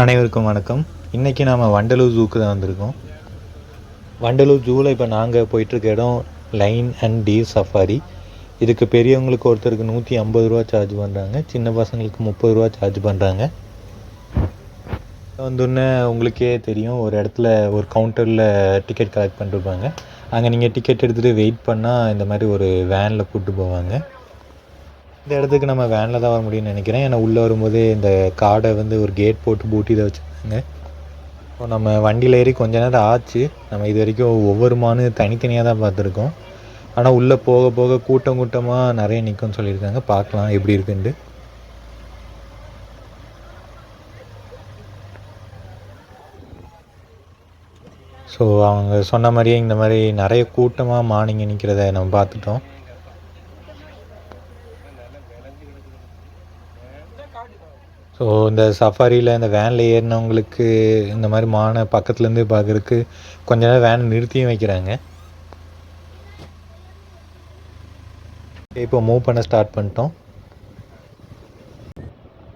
அனைவருக்கும் வணக்கம். இன்றைக்கி நாம் வண்டலூர் ஜூக்கு தான் வந்திருக்கோம். வண்டலூர் ஜூவில் இப்போ நாங்கள் போயிட்டுருக்க இடம் லைன் அண்ட் டீ சஃபாரி. இதுக்கு பெரியவங்களுக்கு ஒருத்தருக்கு நூற்றி ஐம்பது ரூபா சார்ஜ் பண்ணுறாங்க சின்ன பசங்களுக்கு முப்பது ரூபா சார்ஜ் பண்ணுறாங்க வந்தோடனே உங்களுக்கே தெரியும் ஒரு இடத்துல ஒரு கவுண்டரில் டிக்கெட் கலெக்ட் பண்ணிருப்பாங்க. அங்கே நீங்கள் டிக்கெட் எடுத்துகிட்டு வெயிட் பண்ணால் இந்த மாதிரி ஒரு வேனில் கூப்பிட்டு போவாங்க. இந்த இடத்துக்கு நம்ம வேனில் தான் வர முடியும்னு நினைக்கிறேன். ஏன்னா உள்ளே வரும்போதே இந்த காடை வந்து ஒரு கேட் போட்டு பூட்டி தான் வச்சுருக்காங்க இப்போ நம்ம வண்டியில் ஏறி கொஞ்ச நேரம் ஆச்சு. நம்ம இது வரைக்கும் ஒவ்வொரு மானு தனித்தனியாக தான் பார்த்துருக்கோம். ஆனால் உள்ளே போக போக கூட்டம் கூட்டமாக நிறைய நிற்கும்னு சொல்லியிருக்காங்க. பார்க்கலாம் எப்படி இருக்குன்ட்டு. ஸோ அவங்க சொன்ன மாதிரியே இந்த மாதிரி நிறைய கூட்டமாக மானிங்க நிற்கிறத நம்ம பார்த்துட்டோம். ஸோ இந்த சஃபாரியில் இந்த வேனில் ஏறினவங்களுக்கு இந்த மாதிரி மானை பக்கத்துலேருந்து பார்க்குறதுக்கு கொஞ்ச நேரம் வேனை நிறுத்தியும் வைக்கிறாங்க. இப்போ மூவ் பண்ண ஸ்டார்ட் பண்ணிட்டோம்.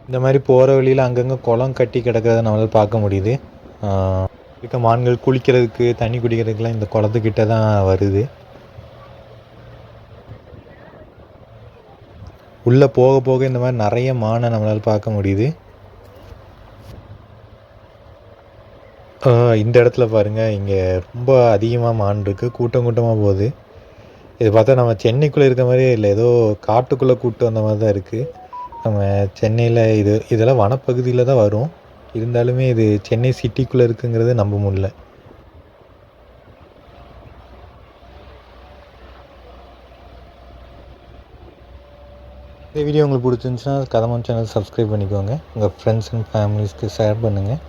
இந்த மாதிரி போகிற வழியில் அங்கங்கே குளம் கட்டி கிடக்கிறத நம்மளால் பார்க்க முடியுது. இருக்க மான்கள் குளிக்கிறதுக்கு தண்ணி குடிக்கிறதுக்கெலாம் இந்த குளத்துக்கிட்ட தான் வருது. உள்ளே போக போக இந்த மாதிரி நிறைய மானை நம்மளால் பார்க்க முடியுது. இந்த இடத்துல பாருங்கள் இங்கே ரொம்ப அதிகமாக மான் இருக்குது கூட்டம் கூட்டமாக போகுது. இது பார்த்தா நம்ம சென்னைக்குள்ளே இருக்க மாதிரியே இல்லை. ஏதோ காட்டுக்குள்ளே கூட்டம் வந்த மாதிரி தான் இருக்குது நம்ம சென்னையில் இது இதெல்லாம் வனப்பகுதியில் தான் வரும். இருந்தாலுமே இது சென்னை சிட்டிக்குள்ளே இருக்குங்கிறது நம்ப முடியல. இந்த வீடியோ உங்களுக்கு பிடிச்சிருந்துச்சுன்னா கதமன் சேனல் சப்ஸ்கிரைப் பண்ணிக்கோங்க. உங்கள் ஃப்ரெண்ட்ஸ் அண்ட் ஃபேமிலிஸ்க்கு ஷேர் பண்ணுங்கள்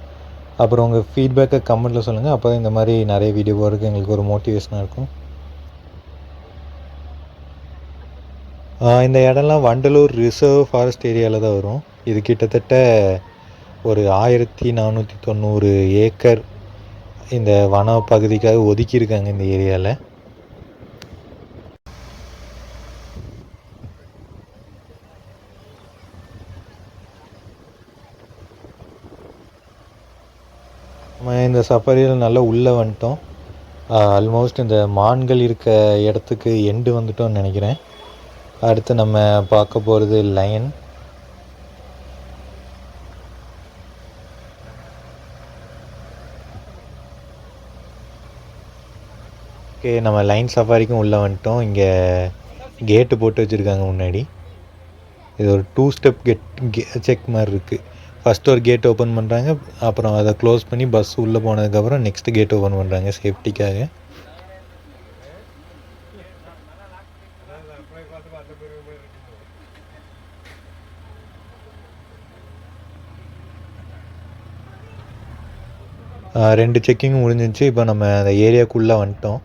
அப்புறம் உங்கள் ஃபீட்பேக்கை கமெண்ட்டில் சொல்லுங்கள் அப்போ தான் இந்த மாதிரி நிறைய வீடியோ போகிறதுக்கு எங்களுக்கு ஒரு மோட்டிவேஷனாக இருக்கும். இந்த இடம்லாம் வண்டலூர் ரிசர்வ் ஃபாரஸ்ட் ஏரியாவில் தான் வரும். இது கிட்டத்தட்ட ஒரு ஆயிரத்தி நானூற்றி தொண்ணூறு ஏக்கர் இந்த வன பகுதிக்காக ஒதுக்கியிருக்காங்க இந்த ஏரியாவில் நம்ம இந்த சஃபாரியில் நல்லா உள்ளே வந்துட்டோம். ஆல்மோஸ்ட் இந்த மான்கள் இருக்க இடத்துக்கு எண்டு வந்துட்டோம்னு நினைக்கிறேன். அடுத்து நம்ம பார்க்க போகிறது லயன் ஓகே நம்ம லைன் சஃபாரிக்கும் உள்ளே வந்துட்டோம். இங்கே கேட்டு போட்டு வச்சுருக்காங்க முன்னாடி. இது ஒரு டூ ஸ்டெப் கெட் செக் மாதிரி இருக்குது ஃபஸ்ட்டு ஒரு கேட் ஓப்பன் பண்ணுறாங்க அப்புறம் அதை க்ளோஸ் பண்ணி பஸ் உள்ளே போனதுக்கப்புறம் நெக்ஸ்ட் கேட் ஓப்பன் பண்ணுறாங்க சேஃப்டிக்காக ரெண்டு செக்கிங்கும் முடிஞ்சிருச்சு. இப்போ நம்ம அந்த ஏரியாக்குள்ளே வந்துட்டோம்.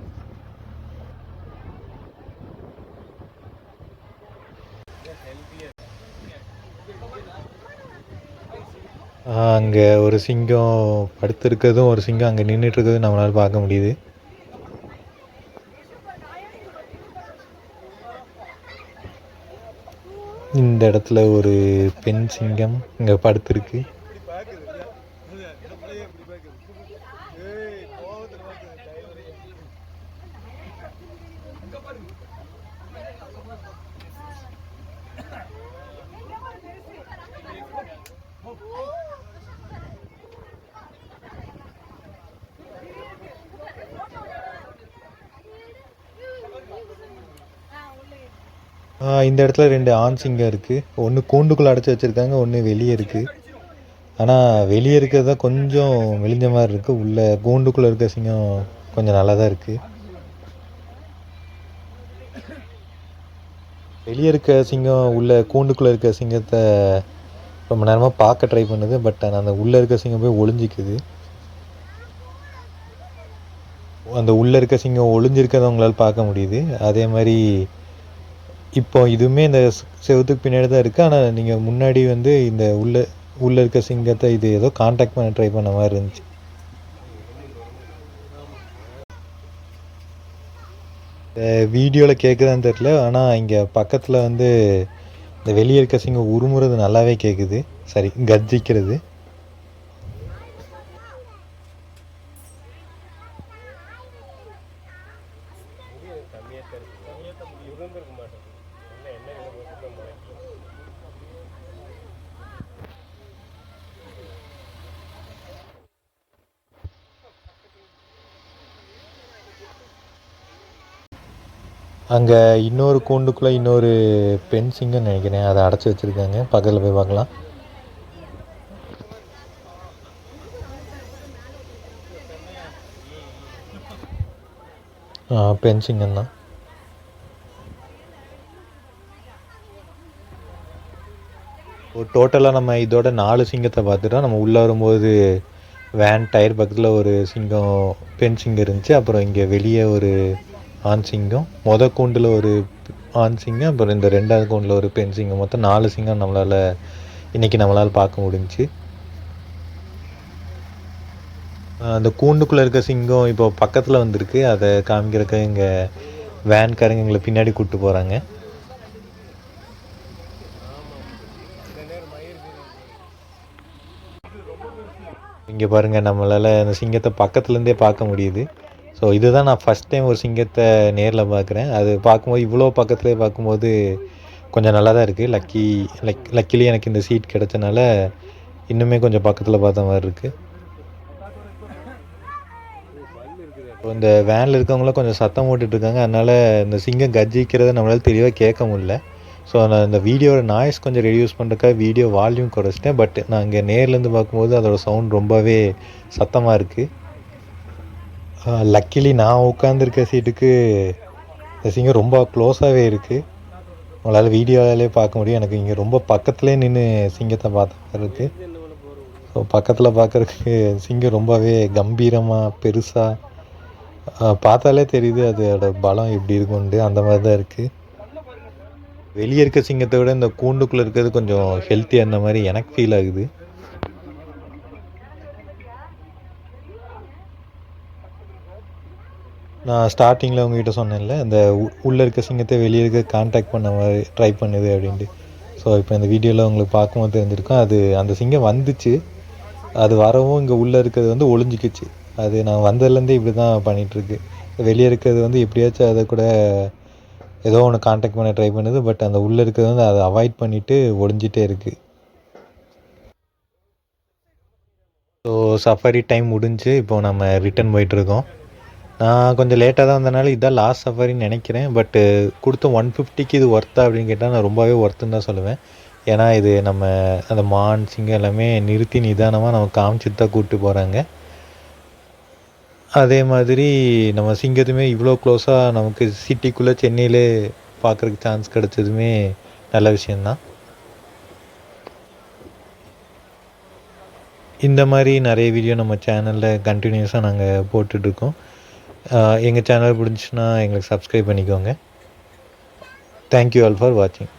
அங்கே ஒரு சிங்கம் படுத்திருக்கிறதும் ஒரு சிங்கம் அங்கே நின்றுட்டு நம்மளால் பார்க்க முடியுது. இந்த இடத்துல ஒரு பெண் சிங்கம் இங்கே படுத்திருக்கு. இந்த இடத்துல ரெண்டு ஆண் சிங்கம் இருக்குது ஒன்று கூண்டுக்குள்ளே அடைச்சி வச்சுருக்காங்க ஒன்று வெளியே இருக்குது ஆனால் வெளியே இருக்கிறது தான் கொஞ்சம் மெலிஞ்ச மாதிரி இருக்குது உள்ளே கூண்டுக்குள்ளே இருக்க சிங்கம் கொஞ்சம் நல்லா தான் இருக்குது வெளியே இருக்க சிங்கம் உள்ள கூண்டுக்குள்ளே இருக்க சிங்கத்தை ரொம்ப நேரமாக பார்க்க ட்ரை பண்ணுது. பட் ஆனால் அந்த உள்ளே இருக்க சிங்கம் போய் ஒளிஞ்சிக்குது. அந்த உள்ளே இருக்க சிங்கம் ஒளிஞ்சிருக்கிறத உங்களால் பார்க்க முடியுது. அதே மாதிரி இப்போ இதுவுமே இந்த செவத்துக்கு பின்னாடி தான் இருக்குது ஆனால் நீங்கள் முன்னாடி வந்து இந்த உள்ளே உள்ளே இருக்க சிங்கத்தை இது ஏதோ காண்டாக்ட் பண்ண ட்ரை பண்ண மாதிரி இருந்துச்சு. இந்த வீடியோவில் கேட்குதான்னு தெரில ஆனால் இங்கே பக்கத்தில் வந்து இந்த வெளியே இருக்க சிங்கம் உருமுறது நல்லாவே கேட்குது சரி கர்ஜிக்கிறது. இருந்திருக்க மாட்டேங்குது. அங்கே இன்னொரு கூண்டுக்குள்ளே இன்னொரு பெண் சிங்கம்னு நினைக்கிறேன். அதை அடைச்சி வச்சுருக்காங்க. பக்கத்தில் போய் பார்க்கலாம். பெண் சிங்கம் தான். டோட்டலாக நம்ம இதோட நாலு சிங்கத்தை பார்த்துட்டோம் நம்ம உள்ளே வரும்போது வேன் டயர் பக்கத்தில் ஒரு சிங்கம் பெண் சிங்கம் இருந்துச்சு. அப்புறம் இங்கே வெளியே ஒரு ஆண் சிங்கம். மொத கூண்டில் ஒரு ஆண் சிங்கம். அப்புறம் இந்த ரெண்டாவது கூண்டில் ஒரு பெண் சிங்கம். மொத்தம் நாலு சிங்கம் நம்மளால் இன்றைக்கி நம்மளால் பார்க்க முடிஞ்சுச்சு. அந்த கூண்டுக்குள்ளே இருக்க சிங்கம் இப்போ பக்கத்தில் வந்திருக்கு. அதை காமிக்கிறக்க இங்கே வேன்காரங்க எங்களை பின்னாடி கூப்பிட்டு போகிறாங்க இங்கே பாருங்கள் நம்மளால் அந்த சிங்கத்தை பக்கத்துலேருந்தே பார்க்க முடியுது. ஸோ இதுதான் நான் ஃபஸ்ட் டைம் ஒரு சிங்கத்தை நேரில் பார்க்குறேன் அது பார்க்கும்போது இவ்வளோ பக்கத்துலேயே பார்க்கும்போது கொஞ்சம் நல்லா தான் இருக்குது லக்கி லக் லக்கிலி எனக்கு இந்த சீட் கிடச்சனால இன்னுமே கொஞ்சம் பக்கத்தில் பார்த்த மாதிரி இருக்குது இந்த வேனில் இருக்கவங்களாம் கொஞ்சம் சத்தம் போட்டுட்ருக்காங்க அதனால் இந்த சிங்கம் கர்ஜிக்கிறத நம்மளால் தெளிவாக கேட்க முடியல. ஸோ நான் இந்த வீடியோட நாய்ஸ் கொஞ்சம் ரெடியூஸ் பண்ணுறக்காக வீடியோ வால்யூம் குறைச்சிட்டேன். பட் நான் இங்கே நேர்லேருந்து பார்க்கும்போது அதோட சவுண்ட் ரொம்பவே சத்தமாக இருக்குது லக்கிலி uh, நான் உட்காந்துருக்க சீட்டுக்கு இந்த சிங்கம் ரொம்ப க்ளோஸாகவே இருக்குது உங்களால் வீடியோவிலே பார்க்க முடியும். எனக்கு இங்கே ரொம்ப பக்கத்துலேயே நின்று சிங்கத்தை பார்த்த மாதிரி இருக்குது ஸோ பக்கத்தில் பார்க்குறதுக்கு சிங்கம் ரொம்பவே கம்பீரமாக பெருசாக uh, பார்த்தாலே தெரியுது அதோட பலம் எப்படி இருக்கும்ண்டு அந்த மாதிரி தான் இருக்குது வெளியே இருக்க சிங்கத்தை விட இந்த கூண்டுக்குள்ளே இருக்கிறது கொஞ்சம் ஹெல்த்தியாக இருந்த மாதிரி எனக்கு ஃபீல் ஆகுது. நான் ஸ்டார்டிங்கில் உங்ககிட்ட சொன்னேன்ல இந்த உள்ளே இருக்க சிங்கத்தை வெளியே இருக்க கான்டாக்ட் பண்ண மாதிரி ட்ரை பண்ணுது அப்படின்ட்டு. ஸோ இப்போ இந்த வீடியோவில் உங்களுக்கு பார்க்கும்போது தெரிஞ்சிருக்கும் அது அந்த சிங்கம் வந்துச்சு. அது வரவும் இங்கே உள்ளே இருக்கிறது வந்து ஒளிஞ்சிக்கிச்சு. அது நான் வந்ததுலேருந்தே இப்படி தான் பண்ணிகிட்ருக்கு வெளியே இருக்கிறது வந்து எப்படியாச்சும் அதை கூட ஏதோ ஒன்று காண்டாக்ட் பண்ண ட்ரை பண்ணுது பட் அந்த உள்ளே இருக்கிறது வந்து அதை அவாய்ட் பண்ணிவிட்டு ஒளிஞ்சிட்டே இருக்குது ஸோ சஃபரி டைம் முடிஞ்சு இப்போ நம்ம ரிட்டன் போயிட்டுருக்கோம். நான் கொஞ்சம் லேட்டாக தான் வந்தனால இதான் லாஸ்ட் சஃபரின்னு நினைக்கிறேன் பட்டு கொடுத்த ஒன் ஃபிஃப்டிக்கு இது ஒர்த்தா அப்படின்னு கேட்டால் நான் ரொம்பவே ஒர்த்துன்னு தான் சொல்லுவேன். ஏன்னா இது நம்ம அந்த மான் சிங்கம் எல்லாமே நிறுத்தி நிதானமாக நம்ம காமிச்சிட்டு தான் கூப்பிட்டு போகிறாங்க அதே மாதிரி நம்ம சிங்கத்துமே இவ்வளோ க்ளோஸாக நமக்கு சிட்டிக்குள்ளே சென்னையிலே பார்க்குறக்கு சான்ஸ் கிடச்சதுமே நல்ல விஷயந்தான் இந்த மாதிரி நிறைய வீடியோ நம்ம சேனலில் கண்டினியூஸாக நாங்கள் போட்டுட்ருக்கோம். எங்கள் சேனல் பிடிச்சுன்னா எங்களுக்கு சப்ஸ்கிரைப் பண்ணிக்கோங்க. தேங்க்யூ ஆல் ஃபார் வாட்சிங்